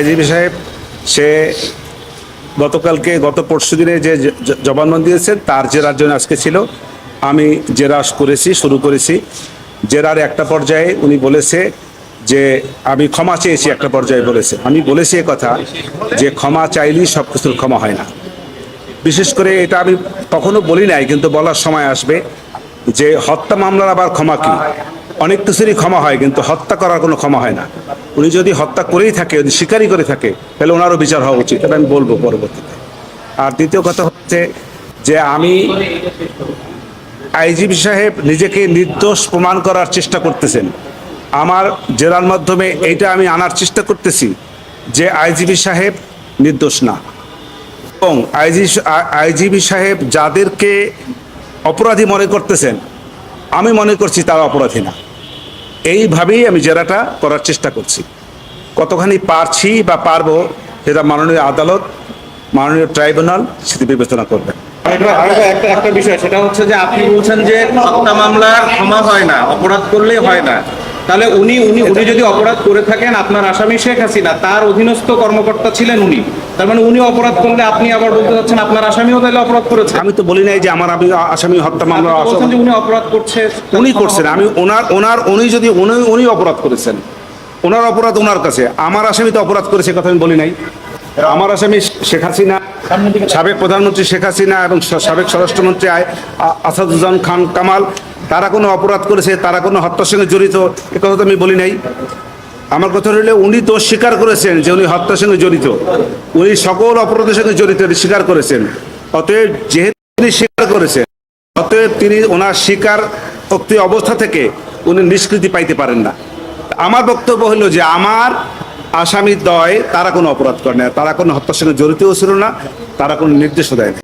IGP সাহেব, সে গতকালকে, গত পরশু দিনে যে জবানবন্দি দিয়েছেন তার জেরার জন্য আজকে ছিল। আমি জেরা করেছি, শুরু করেছি। জেরার একটা পর্যায়ে উনি বলেছে যে, আমি ক্ষমা চেয়েছি একটা পর্যায়ে বলেছে। আমি বলেছি কথা যে, ক্ষমা চাইলেই সব কিছুর ক্ষমা হয় না। বিশেষ করে এটা আমি কখনো বলি নাই, কিন্তু বলার সময় আসবে যে, হত্যা মামলার আবার ক্ষমা কি? অনেক কিছুরই ক্ষমা হয়, কিন্তু হত্যা করার কোনো ক্ষমা হয় না। উনি যদি হত্যা করেই থাকে, যদি স্বীকারই করে থাকে, তাহলে ওনারও বিচার হওয়া উচিত, এটা আমি বলব পরবর্তীতে। আর দ্বিতীয় কথা হচ্ছে যে আমি আইজিপি সাহেব নিজেকে নির্দোষ প্রমাণ করার চেষ্টা করতেছেন। আমার জেরার মাধ্যমে এইটা আমি আনার চেষ্টা করতেছি যে আইজিপি সাহেব নির্দোষ না। এবং আইজি আইজিবি সাহেব যাদেরকে অপরাধী মনে করতেছেন, আমি মনে করছি তারা অপরাধী না। এইভাবেই আমি জেরাটা করার চেষ্টা করছি। কতখানি পারছি বা পারব সেটা মাননীয় আদালত, মাননীয় ট্রাইব্যুনাল সেটি বিবেচনা করবেন একটা বিষয়, সেটা হচ্ছে যে আপনি বলছেন যে হত্যা মামলার ক্ষমা হয় না, অপরাধ করলেই হয় না। তাহলে উনি উনি উনি যদি অপরাধ করে থাকেন আপনার আসামি শেখ হাসিনা তার অধীনস্থ কর্মকর্তা ছিলেন উনি। তার মানে উনি অপরাধ করলে আপনি আবার বলতে চাচ্ছেন আপনার আসামিও তাহলে অপরাধ করেছে? আমি তো বলি নাই যে আমার আমি আসামি হত্যা মামলা আসলে বলছেন যে উনি অপরাধ করছে উনি করছেন। আমি ওনার ওনার উনি যদি উনি উনি অপরাধ করেছেন ওনার অপরাধ ওনার কাছে। আমার আসামি তো অপরাধ করেছে কথা আমি বলি নাই। আমার আসামি শেখ হাসিনা সাবেক প্রধানমন্ত্রী শেখ হাসিনা এবং সাবেক স্বরাষ্ট্রমন্ত্রী আসাদুজ্জামান খান কামাল তারা কোনো অপরাধ করেছে তারা কোনো হত্যার সঙ্গে জড়িত এ কথা তো আমি বলি নাই। আমার কথা হলো উনি তো স্বীকার করেছেন যে উনি হত্যার সঙ্গে জড়িত। উনি সকল অপরাধের সঙ্গে জড়িত স্বীকার করেছেন। অতএব যেহেতু তিনি স্বীকার করেছেন অতএব তিনি ওনার স্বীকার অবস্থা থেকে উনি নিষ্কৃতি পাইতে পারেন না। আমার বক্তব্য হলো যে আমার আসামি দয় তারা কোনো অপরাধ করে না তারা কোনো হত্যার সঙ্গে জড়িতও ছিল না, তারা কোনো নির্দেশও দেয় না